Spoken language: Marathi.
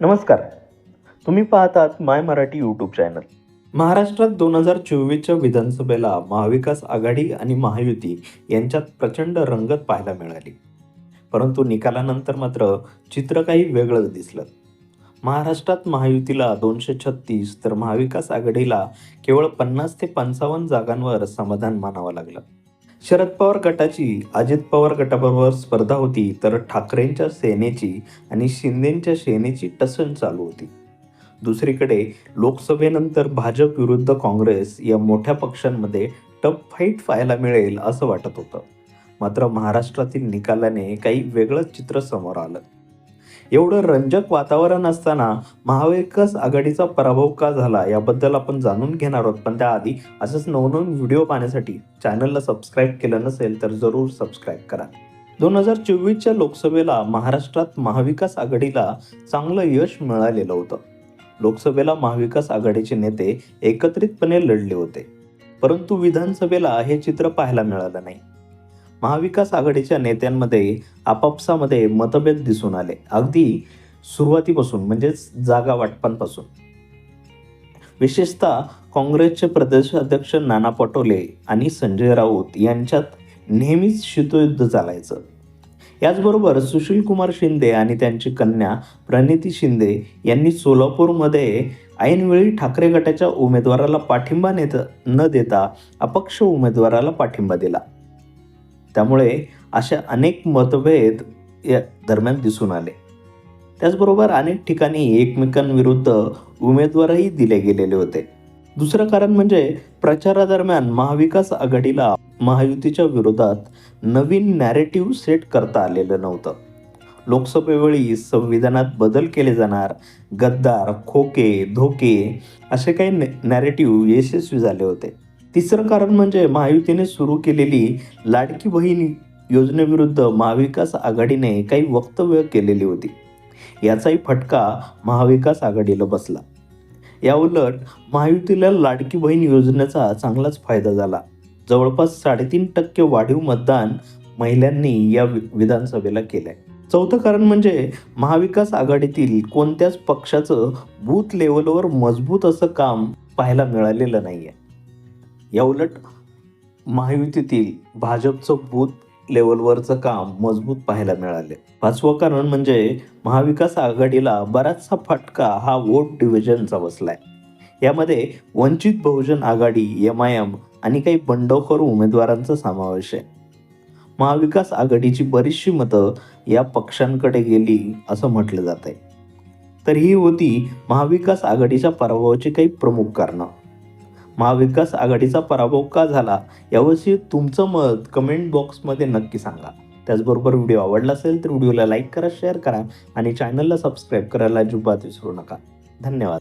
नमस्कार. तुम्ही पाहतात माय मराठी यूट्यूब चॅनल महाराष्ट्रात दोन हजार चोवीसच्या विधानसभेला महाविकास आघाडी आणि महायुती यांच्यात प्रचंड रंगत पाहायला मिळाली. परंतु निकालानंतर मात्र चित्र काही वेगळंच दिसलं. महाराष्ट्रात महायुतीला दोनशे छत्तीस तर महाविकास आघाडीला केवळ पन्नास ते पंचावन्न जागांवर समाधान मानावं लागलं. शरद पवार गटाची अजित पवार गटाबरोबर स्पर्धा होती तर ठाकरेंच्या सेनेची आणि शिंदेच्या सेनेची टसन चालू होती. दुसरीकडे लोकसभेनंतर भाजप विरुद्ध काँग्रेस या मोठ्या पक्षांमध्ये टफ फाईट पाहायला मिळेल असं वाटत होतं. मात्र महाराष्ट्रातील निकालाने काही वेगळंच चित्र समोर आलं. एवढं रंजक वातावरण असताना महाविकास आघाडीचा पराभव का झाला याबद्दल आपण जाणून घेणार आहोत. पण त्याआधी असंच नवनवीन व्हिडिओ पाहण्यासाठी चॅनलला सबस्क्राईब केलं नसेल तर जरूर सबस्क्राईब करा. दोन हजार चोवीसच्या लोकसभेला महाराष्ट्रात महाविकास आघाडीला चांगलं यश मिळालेलं होतं. लोकसभेला महाविकास आघाडीचे नेते एकत्रितपणे लढले होते. परंतु विधानसभेला हे चित्र पाहायला मिळालं नाही. महाविकास आघाडीच्या नेत्यांमध्ये आपापसामध्ये मतभेद दिसून आले. अगदी सुरुवातीपासून म्हणजेच जागा वाटपांपासून. विशेषतः काँग्रेसचे प्रदेशाध्यक्ष नाना पटोले आणि संजय राऊत यांच्यात नेहमीच शीतयुद्ध चालायचं. याचबरोबर सुशील कुमार शिंदे आणि त्यांची कन्या प्रणिती शिंदे यांनी सोलापूरमध्ये ऐनवेळी ठाकरे गटाच्या उमेदवाराला पाठिंबा नेत न देता अपक्ष उमेदवाराला पाठिंबा दिला. त्यामुळे अशा अनेक मतभेद या दरम्यान दिसून आले. त्याचबरोबर अनेक ठिकाणी एकमेकांविरुद्ध उमेदवारही दिले गेलेले होते. दुसरं कारण म्हणजे प्रचारादरम्यान महाविकास आघाडीला महायुतीच्या विरोधात नवीन नॅरेटिव्ह सेट करता आलेलं नव्हतं. लोकसभेवेळी संविधानात बदल केले जाणार गद्दार खोके धोके असे काही नॅरेटिव्ह यशस्वी झाले होते. तिसरं कारण म्हणजे महायुतीने सुरू केलेली लाडकी बहीण योजनेविरुद्ध महाविकास आघाडीने काही वक्तव्य केलेली होती. याचाही फटका महाविकास आघाडीला बसला. याउलट महायुतीला लाडकी बहीण योजनेचा चांगलाच फायदा झाला. जवळपास साडेतीन टक्के वाढीव मतदान महिलांनी या वि- विधानसभेला केलंय. चौथं कारण म्हणजे महाविकास आघाडीतील कोणत्याच पक्षाचं बूथ लेवलवर मजबूत असं काम पाहायला मिळालेलं नाही आहे उलट महायुतीतील भाजपचं बूथ लेवलवरचं काम मजबूत पाहायला मिळाले. पाचवं कारण म्हणजे महाविकास आघाडीला बराचसा फटका हा वोट डिव्हिजनचा बसलाय. यामध्ये Vanchit Bahujan Aghadi M I M आणि काही बंडखोर उमेदवारांचा समावेश आहे. महाविकास आघाडीची बरीचशी मतं या पक्षांकडे गेली असं म्हटलं जात आहे तर ही होती महाविकास आघाडीच्या पराभवाची काही प्रमुख कारणं. महाविकास आघाडीचा पराभव का झाला याविषयी तुमचं मत कमेंट बॉक्समध्ये नक्की सांगा. त्याचबरोबर व्हिडिओ आवडला असेल तर व्हिडिओला लाईक करा शेअर करा आणि चॅनलला सबस्क्राईब करायला अजिबात विसरू नका. धन्यवाद.